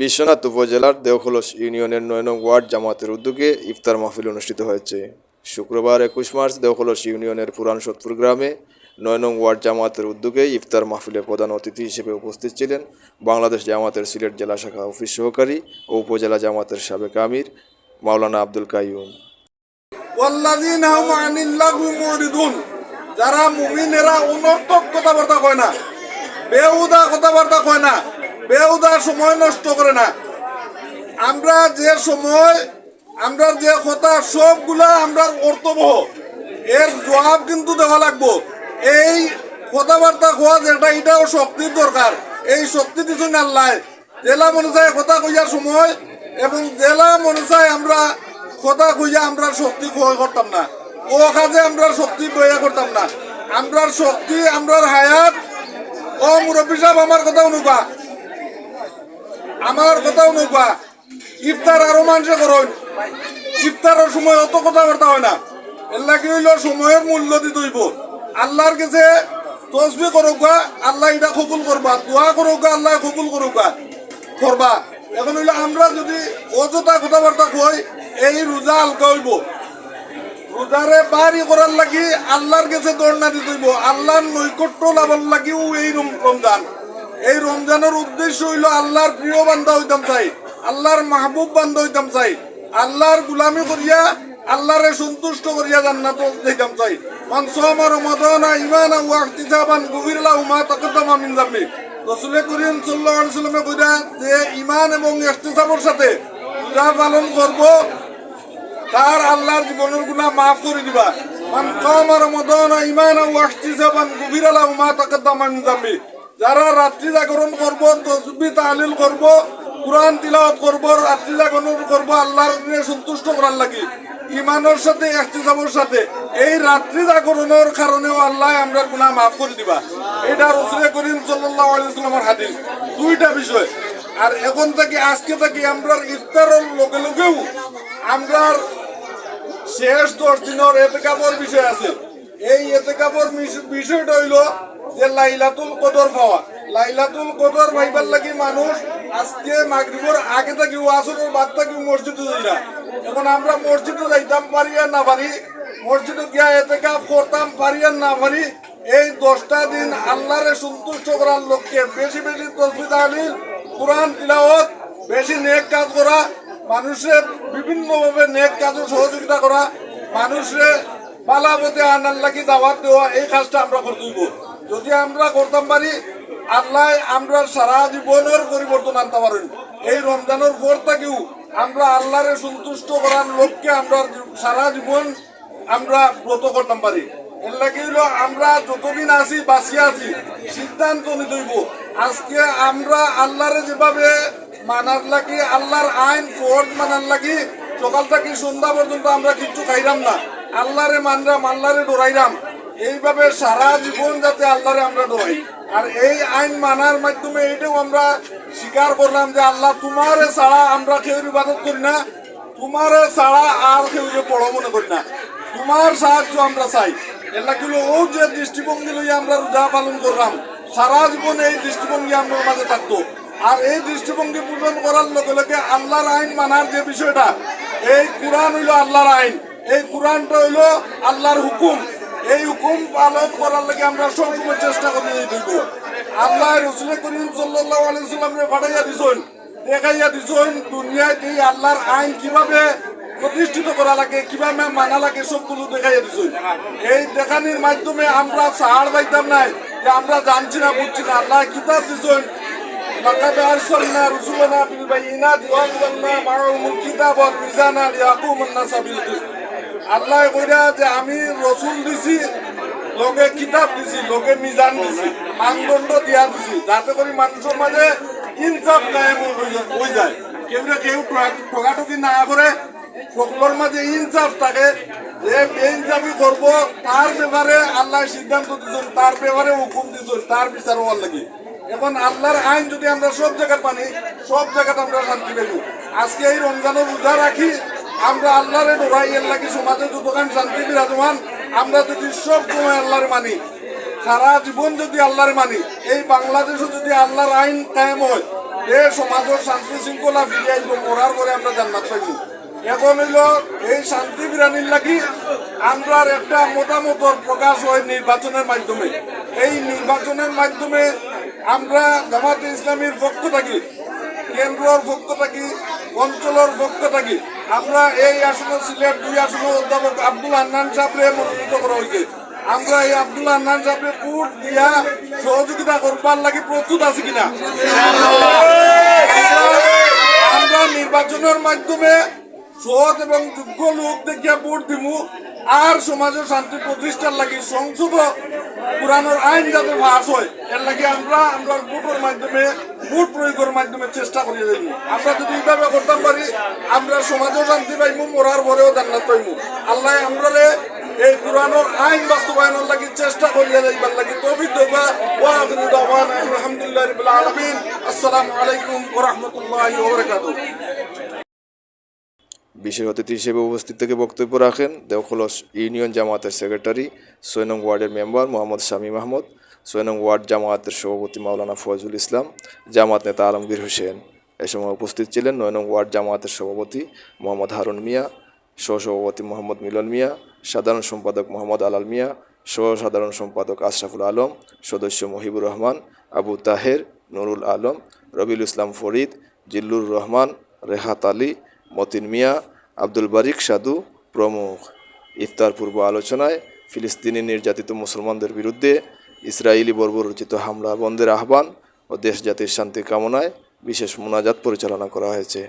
বিশ্বনাথ উপজেলার দেওখলস ইউনিয়নের নয় নং ওয়ার্ড জামাতের উদ্যোগে ইফতার মাহফিল অনুষ্ঠিত হয়েছে। শুক্রবার একুশ মার্চ দেওখলস ইউনিয়নের পুরান সোদপুর গ্রামে নয় নং ওয়ার্ড জামাতের উদ্যোগে ইফতার মাহফিলে প্রধান অতিথি হিসেবে উপস্থিত ছিলেন বাংলাদেশ জামাতের সিলেট জেলা শাখা অফিস সহকারী ও উপজেলা জামাতের সাবেক আমির মাওলানা আব্দুল মুরিদুন। যারা মুমিনেরা অনর্থক কথাবার্তা কয় না, বেহুদা কথাবার্তা কয় না বেহুদা সময় নষ্ট করে না। আমরা যে সময়, আমরা যে কথা, সবগুলা আমরা অর্থবহ এর জবাব কিন্তু দেওয়া লাগবো। এই কথাবার্তা কোয়া যেটা এটাও শক্তির দরকার। এই শক্তি দিচ্ছেন আল্লাহ। জেলা মনে চায় কথা কইয়ার সময় এবং জেলা মনে চায় আমরা কথা কইয়া আমরা শক্তি ক্ষয় করতাম না। ও কাজে আমরা শক্তি বইয়া করতাম না। আমরার শক্তি, আমরার হায়াত, ও মুরব্বী সাহেব আমার কথা অনুপা আমার কথাও নৌকা। ইফতার আরও মানুষে করুন। ইফতারের সময় অত কথাবার্তা হয় না। এল্লা কি হইল সময়ের মূল্য দিতে হইব। আল্লাহর কাছে তসবি করুক আল্লাহ এটা কবুল করবা। দোয়া করুক আল্লাহ কবুল করুক করবা। এখন হইল আমরা যদি অযথা কথাবার্তা কই, এই রোজা হালকা হইব। রোজারে বাড়ি করার লাগি আল্লাহর কাছে দৌড়না দিতে হইব। আল্লাহর নৈকট্য লাভর লাগিও এই রম- রমজান। এই রমজানের উদ্দেশ্য হইল আল্লাহর প্রিয় বান্ধা হইতাম চাই, আল্লাহর মাহবুব বান্ধা হইতাম চাই, আল্লাহর গুলামি করিয়া, আল্লাহরে সন্তুষ্ট করিয়া জান্নাত দিতাম চাই। মান সামা রমাদানা ঈমানা ওয়া ইহতিসাবান গুফির লাহু মা তাকাদ্দামা মিন যামবি। রাসূল করিম সাল্লাল্লাহু আলাইহি সাল্লামে কইরা যে ঈমান এবং ইহতিসাবের সাথে রোজা পালন করব, তার আল্লাহর জীবনের গুনাহ মাফ করে দিবা। মান কামা রমাদান ঈমানা ওয়া ইহতিসাবান গুফিরা লাহু মা তাকাদ্দামা মিন যামবি। যারা রাত্রি জাগরণ করব তসবিহ তাহলিল করব, কোরআন তিলাওয়াত করব, রাত্রি জাগরণ করব, আল্লাহর সন্তুষ্ট করার লাগি। ইমানের সাথে, ইহতিসাবের সাথে, এই রাত্রি জাগরণের কারণেও আল্লাহ আমরা গুনাহ মাফ করে দিবা। এটা রাসূল করিম সাল্লাল্লাহু আলাইহি ওয়াসাল্লামের হাদিস। দুইটা বিষয়। আর এখন থেকে, আজকে থেকে আমরা ইফতারের লগে লগেও আমরা শেষ দশ দিনের এতেকাপর বিষয় আছে। এই এতেকাপর বিষয়টা হইল যে লাইলাতুল কদর পাওয়া। লাইলাতুল কদর ভাইবার লাগি মানুষ আজকে মাগরিবর আগে থাকি আসরের বাদ থাকি মসজিদে যাই না। এখন আমরা মসজিদে যাইতাম, পারি আর না পারি। মসজিদে গিয়া এতেকাপ করতাম পারি আর না পারি। এই দশটা দিন আল্লাহরে সন্তুষ্ট করার লক্ষ্যে বেশি বেশি তসবি তাহলিল, কোরআন, তিলাওয়াত, বেশি নেক কাজ করা মানুষের বিভিন্নভাবে নেক কাজে সহযোগিতা করা মানুষের পালাপথে আনার লাগি দাওয়াত দেওয়া, এই কাজটা আমরা করতে হইব। যদি আমরা করতাম পারি, আল্লাহ আমরা সারা জীবনের পরিবর্তন আনতে পারেন। এই রমজানের পর থেকেও আমরা আল্লাহরে সন্তুষ্ট করার লক্ষ্যে আমরা সারা জীবন আমরা ব্রত করতাম পারি। আমরা যতদিন আছি বাঁচিয়ে আছি, সিদ্ধান্ত নিতে আজকে আমরা আল্লাহরে যেভাবে মানার লাগি, আল্লাহর আইন ফোর্স মানার লাগি সকাল থেকে সন্ধ্যা পর্যন্ত আমরা কিচ্ছু খাইরাম না। আল্লাহরে মানরাম, আল্লাহরে ডরাইরাম। এইভাবে সারা জীবন যাতে আল্লাহরে আমরা ডরাই আর এই আইন মানার মাধ্যমে এইটাও আমরা স্বীকার করলাম যে আল্লাহ তোমারে ছাড়া আমরা কেউ ইবাদত করি না, তোমারে ছাড়া আর কেউ যে বড় মনে করি না। তোমার সাহায্য আমরা চাই। কিন্তু ও যে দৃষ্টিভঙ্গি লইয়া আমরা রোজা পালন করলাম, সারা জীবন এই দৃষ্টিভঙ্গি আমার মাঝে থাকতো। আর এই দৃষ্টিভঙ্গি পূরণ করার লগে লগে আল্লাহর আইন মানার যে বিষয়টা, এই কোরআন হইল আল্লাহর আইন, এই কোরআনটা হইল আল্লাহর হুকুম। এই হুকুম পালন করার লাগে আমরা সবসময় চেষ্টা করে দিব আল্লাহ রসুল করিম সাল্লাহ আলাইসাল্লামকে পাঠাইয়া দিছেন দেখাইয়া দিছেন দুনিয়ায় এই আল্লাহর আইন কিভাবে প্রতিষ্ঠিত করা লাগে কিভাবে মানা লাগে সবগুলো দেখাইয়া দিছেন এই দেখানির মাধ্যমে আমরা সাহার পাইতাম নাই যে আমরা জানছি না বুঝছি না আল্লাহ কিতাব দিছেন لقد أرسلنا رسلنا بالبينات وأنزلنا معهم الكتاب والميزان ليقوم الناس بالقسط আল্লাহ কইরা যে আমি রসুল দিছি, লোকে কিতাব দিছি, লোকে মিজান দিছি, মানদণ্ড দিয়া দিছি, যাতে করে মানুষের মাঝে ইনসাফ কায়েম হয়ে যায় কেউ না কেউ ঠকাঠকি না করে, সকলের মাঝে ইনসাফ থাকে। যে বেইনসাফি করব, তার ব্যাপারে আল্লাহ সিদ্ধান্ত দিচ্ছেন তার ব্যাপারে হুকুম দিচ্ছেন তার বিচার হওয়ার লাগে। এখন আল্লাহর আইন যদি আমরা সব জায়গায় পানি সব জায়গাতে আমরা শান্তি পাইব। আজকে এই রমজানের রোজা রাখি আমরা আল্লাহরে ডোরাই এর লাগি সমাজে যতখান শান্তি বিরাজমান। আমরা যদি সব সময় আল্লাহরে মানি, সারা জীবন যদি আল্লাহরে মানি, এই বাংলাদেশে যদি আল্লাহর আইন কায়েম হয়, এ সমাজের শান্তি শৃঙ্খলা ফিরে আসব মরার পরে আমরা জান্নাত পাইব। এখন হইল এই শান্তি বিরানির লাগি আমরা একটা মতামত প্রকাশ হয় নির্বাচনের মাধ্যমে। এই নির্বাচনের মাধ্যমে আমরা জামাতে ইসলামীর পক্ষ থাকি, কেন্দ্রর পক্ষ থাকি, অঞ্চলের পক্ষ থাকি আমরা এই আসনে সিলেট দুই আসনে অধ্যাপক আব্দুল হান্নান সাহেবরে মনোনীত করা হয়েছে। আমরা এই আব্দুল হান্নান সাহেবরে ভোট দিয়া সহযোগিতা করবার লাগি প্রস্তুত আছি কিনা? আমরা নির্বাচনের মাধ্যমে সৎ এবং যোগ্য লোক দেখিয়া ভোট দিমু। আর সমাজের শান্তি প্রতিষ্ঠার লাগি সংসদ পুরানোর আইন যাতে পাস হয়, এর লাগি আমরা আমরা ভোটের মাধ্যমে, ভোট প্রয়োগের মাধ্যমে চেষ্টা করিয়ে দেব আমরা যদি এইভাবে করতাম পারি, আমরা সমাজও শান্তি পাইমু, মরার পরেও জান্নাত পাইমু। আল্লাহ আমরা এই পুরানোর আইন বাস্তবায়নের লাগি চেষ্টা করিয়া যাইবার লাগি ওয়া দাওয়ানা আলহামদুলিল্লাহি আলামিন। আসসালামু আলাইকুম ওয়া রাহমাতুল্লাহি ওয়া বিশেষ অতিথি হিসেবে উপস্থিত থেকে বক্তব্য রাখেন দেওখলস ইউনিয়ন জামাতের সেক্রেটারি ছয় নং ওয়ার্ডের মেম্বার মোহাম্মদ শামীম আহমদ ছয় নং ওয়ার্ড জামায়াতের সভাপতি মাওলানা ফয়জুল ইসলাম জামাত নেতা আলমগীর হোসেন। এ সময় উপস্থিত ছিলেন নয়নং ওয়ার্ড জামায়াতের সভাপতি মোহাম্মদ হারুন মিয়া, সহসভাপতি মোহাম্মদ মিলন মিয়া, সাধারণ সম্পাদক মোহাম্মদ আলাল মিয়া সহ সাধারণ সম্পাদক আশরাফুল আলম, সদস্য মহিবুর রহমান, আবু তাহের, নুরুল আলম, রবিউল ইসলাম ফরিদ, জিল্লুর রহমান, রেহাত আলী মতিন মিয়া, আব্দুল বারিক সাধু প্রমুখ। ইফতার পূর্ব আলোচনায় ফিলিস্তিনি নির্যাতিত মুসলমানদের বিরুদ্ধে ইসরায়েলি বর্বরচিত হামলা বন্ধের আহ্বান ও দেশ জাতির শান্তি কামনায় বিশেষ মোনাজাত পরিচালনা করা হয়েছে।